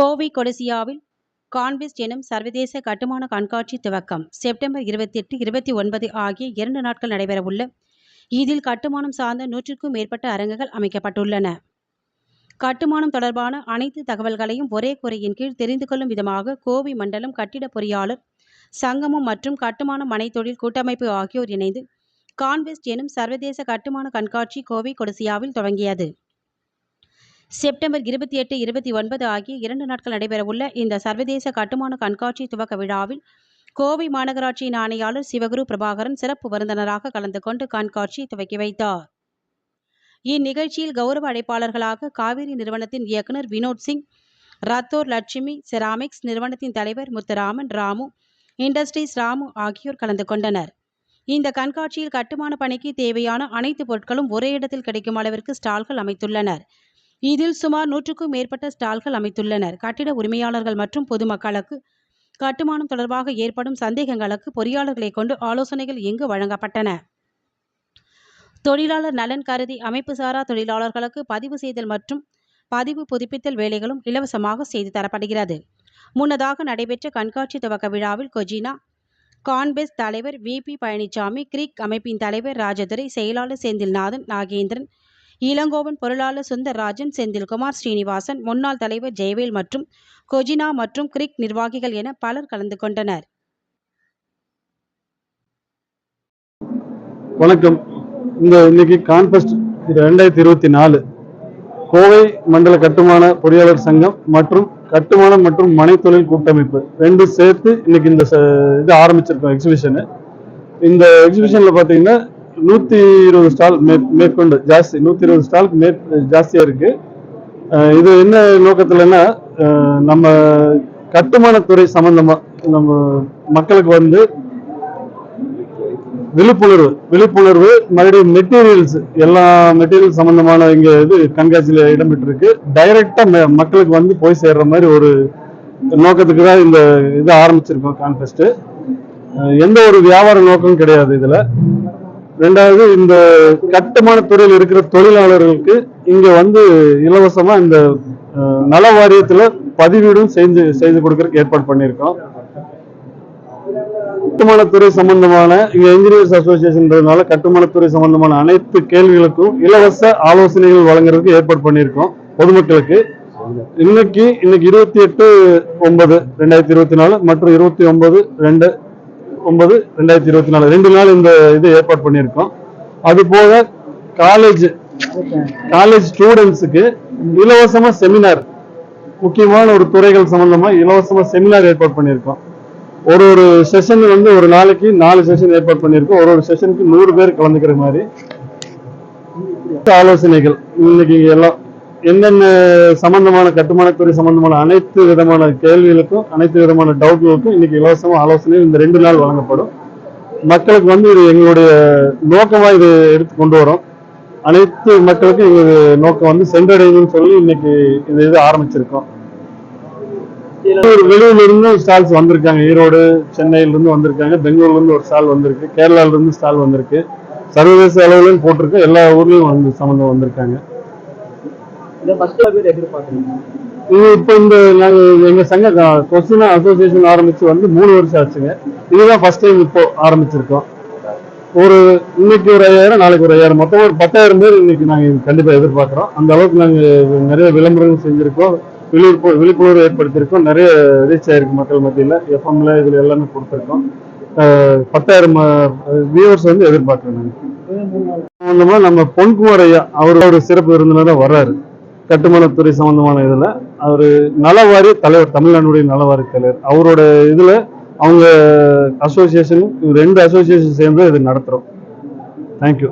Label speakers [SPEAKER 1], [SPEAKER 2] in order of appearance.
[SPEAKER 1] கோவை கொடிசியாவில் கான்வெஸ்ட் எனும் சர்வதேச கட்டுமான கண்காட்சி துவக்கம். செப்டம்பர் இருபத்தி எட்டு இருபத்தி ஒன்பது ஆகிய இரண்டு நாட்கள் நடைபெறவுள்ள இதில் கட்டுமானம் சார்ந்த நூற்றுக்கும் மேற்பட்ட அரங்குகள் அமைக்கப்பட்டுள்ளன. கட்டுமானம் தொடர்பான அனைத்து தகவல்களையும் ஒரே குறையின் கீழ் தெரிந்து கொள்ளும் விதமாக கோவை மண்டலம் கட்டிட பொறியாளர் சங்கமம் மற்றும் கட்டுமான மனைத்தொழில் கூட்டமைப்பு ஆகியோர் இணைந்து கான்வெஸ்ட் எனும் சர்வதேச கட்டுமான கண்காட்சி கோவை கொடிசியாவில் தொடங்கியது. செப்டம்பர் இருபத்தி எட்டு இருபத்தி ஒன்பது ஆகிய இரண்டு நாட்கள் நடைபெறவுள்ள இந்த சர்வதேச கட்டுமான கண்காட்சி துவக்க விழாவில் கோவை மாநகராட்சியின் ஆணையாளர் சிவகுரு பிரபாகரன் சிறப்பு விருந்தினராக கலந்து கொண்டு கண்காட்சியை துவக்கி வைத்தார். இந்நிகழ்ச்சியில் கௌரவ அழைப்பாளர்களாக காவிரி நிறுவனத்தின் இயக்குனர் வினோத் சிங் ரத்தோர் லட்சுமி செராமிக்ஸ் நிறுவனத்தின் தலைவர் முத்துராமன் ராமு இண்டஸ்ட்ரீஸ் ராமு ஆகியோர் கலந்து கொண்டனர். இந்த கண்காட்சியில் கட்டுமான பணிக்கு தேவையான அனைத்து பொருட்களும் ஒரே இடத்தில் கிடைக்கும் அளவிற்கு ஸ்டால்கள் அமைத்துள்ளனர். இதில் சுமார் நூற்றுக்கும் மேற்பட்ட ஸ்டால்கள் அமைத்துள்ளனர். கட்டிட உரிமையாளர்கள் மற்றும் பொதுமக்களுக்கு கட்டுமானம் தொடர்பாக ஏற்படும் சந்தேகங்களுக்கு பொறியாளர்களை கொண்டு ஆலோசனைகள் இங்கு வழங்கப்பட்டன. தொழிலாளர் நலன் கருதி அமைப்பு சாரா தொழிலாளர்களுக்கு பதிவு செய்தல் மற்றும் பதிவு புதுப்பித்தல் வேலைகளும் இலவசமாக செய்து தரப்படுகிறது. முன்னதாக நடைபெற்ற கண்காட்சி துவக்க விழாவில் கொஜினா கான்பெஸ் தலைவர் வி பி பழனிசாமி கிரிக் அமைப்பின் தலைவர் ராஜதுரை செயலாளர் செந்தில்நாதன் நாகேந்திரன் இளங்கோவன் பொருளாளர் சுந்தர்ராஜன் செந்தில்குமார் ஸ்ரீனிவாசன் முன்னாள் தலைவர் ஜெயவேல் மற்றும் கொஜினா மற்றும் கிரிக் நிர்வாகிகள் என பலர் கலந்து கொண்டனர்.
[SPEAKER 2] வணக்கம். இந்த இன்னைக்கு கான்பஸ்ட் ரெண்டாயிரத்தி இருபத்தி நாலு. கோவை மண்டல கட்டுமான பொறியாளர் சங்கம் மற்றும் கட்டுமானம் மற்றும் மனைத்தொழில் கூட்டமைப்பு ரெண்டு சேர்த்து இன்னைக்கு இந்த இது ஆரம்பிச்சிருக்கோம் எக்ஸிபிஷனு இந்த எக்ஸிபிஷனில் பார்த்தீங்கன்னா நூத்தி இருபது ஸ்டால் மேற்கொண்டு ஜாஸ்தி நூத்தி இருபது ஸ்டாலுக்கு மேற் ஜாஸ்தியா இருக்கு. இது என்ன நோக்கத்துலன்னா நம்ம கட்டுமானத்துறை சம்பந்தமா நம்ம மக்களுக்கு வந்து விழிப்புணர்வு விழிப்புணர்வு மறுபடியும் மெட்டீரியல்ஸ் எல்லா மெட்டீரியல் சம்பந்தமான இங்க இது கண்காட்சியில இடம்பெற்றிருக்கு. டைரக்டா மக்களுக்கு வந்து போய் சேர்ற மாதிரி ஒரு நோக்கத்துக்கு தான் இந்த இது ஆரம்பிச்சிருக்கோம் கான்ஃபெஸ்ட் எந்த ஒரு வியாபார நோக்கமும் கிடையாது இதுல. ரெண்டாவது இந்த கட்டுமான துறையில் இருக்கிற தொழிலாளர்களுக்கு இங்க வந்து இலவசமா இந்த நல வாரியத்துல பதிவீடும் செஞ்சு செய்து கொடுக்கறதுக்கு ஏற்பாடு பண்ணியிருக்கோம். கட்டுமானத்துறை சம்பந்தமான இங்க இன்ஜினியர்ஸ் அசோசியேஷன்றதுனால கட்டுமானத்துறை சம்பந்தமான அனைத்து கேள்விகளுக்கும் இலவச ஆலோசனைகள் வழங்குறதுக்கு ஏற்பாடு பண்ணியிருக்கோம் பொதுமக்களுக்கு. இன்னைக்கு இன்னைக்கு இருபத்தி எட்டு ஒன்பது ரெண்டாயிரத்தி இருபத்தி நாலு மற்றும் இருபத்தி ஒன்பது ரெண்டு ஒன்பது ரெண்டாயிரத்தி இருபத்தி நாலு. ரெண்டு நாள் இந்த இது ஏற்பாடு பண்ணியிருக்கோம். அது போக காலேஜ் காலேஜ் ஸ்டூடெண்ட்ஸுக்கு இலவசமா செமினார் முக்கியமான ஒரு துறைகள் சம்பந்தமா இலவசமா செமினார் ஏற்பாடு பண்ணியிருக்கோம். ஒரு ஒரு செஷன் வந்து ஒரு நாளைக்கு நாலு செஷன் ஏற்பாடு பண்ணியிருக்கோம். ஒரு ஒரு செஷனுக்கு நூறு பேர் கலந்துக்கிற மாதிரி ஆலோசனைகள். இன்னைக்கு எல்லாம் என்னென்ன சம்பந்தமான கட்டுமானத்துறை சம்பந்தமான அனைத்து விதமான கேள்விகளுக்கும் அனைத்து விதமான டவுட்களுக்கும் இன்னைக்கு இலவசமாக ஆலோசனை இந்த ரெண்டு நாள் வழங்கப்படும். மக்களுக்கு வந்து இது எங்களுடைய நோக்கமாக இது எடுத்து கொண்டு வரோம். அனைத்து மக்களுக்கும் எங்களுக்கு நோக்கம் வந்து சென்றடையணும்னு சொல்லி இன்னைக்கு இந்த இது ஆரம்பிச்சிருக்கோம். ஒரு இருந்து ஸ்டால்ஸ் வந்திருக்காங்க. ஈரோடு சென்னையில இருந்து வந்திருக்காங்க. பெங்களூர்ல இருந்து ஒரு ஸ்டால் வந்திருக்கு. கேரளால இருந்து ஸ்டால் வந்திருக்கு. சர்வதேச அளவுலையும் போட்டிருக்கு எல்லா ஊர்லயும் வந்து சம்மந்தம் வந்திருக்காங்க
[SPEAKER 3] இதை ஃபர்ஸ்ட் பேர் எதிர்பார்க்குறீங்க
[SPEAKER 2] இது இப்போ இந்த நாங்க எங்க சங்க கொஸ்டினா அசோசியேஷன் ஆரம்பிச்சு வந்து மூணு வருஷம் ஆச்சுங்க. இதுதான் ஃபர்ஸ்ட் டைம் இப்போ ஆரம்பிச்சிருக்கோம். ஒரு இன்னைக்கு ஒரு ஐயாயிரம் நாளைக்கு ஒரு ஐயாயிரம். மொத்தம் ஒரு பத்தாயிரம் பேர் இன்னைக்கு நாங்க கண்டிப்பா எதிர்பார்க்கிறோம். அந்த அளவுக்கு நாங்க நிறைய விளம்பரங்கள் செஞ்சிருக்கோம். விழிப்பு விழிப்புணர்வு ஏற்படுத்தியிருக்கோம். நிறைய ரீச் ஆயிருக்கு மக்கள் மத்தியில. எஃப்எம்ல இதுல எல்லாமே கொடுத்துருக்கோம். பத்தாயிரம் வியூவர்ஸ் வந்து எதிர்பார்க்கிறோம் நாங்க. சம்பந்தமா நம்ம பொன்குமார் ஐயா அவர் ஒரு சிறப்பு விருந்தினரா வர்றாரு. கட்டுமானத்துறை சம்பந்தமான இதில் அவர் நலவாரி தலைவர் தமிழ்நாடுடைய நலவாரி தலைவர். அவரோட இதில் அவங்க அசோசியேஷன் ரெண்டு அசோசியேஷன் சேர்ந்து இது நடத்துகிறோம் தேங்க்யூ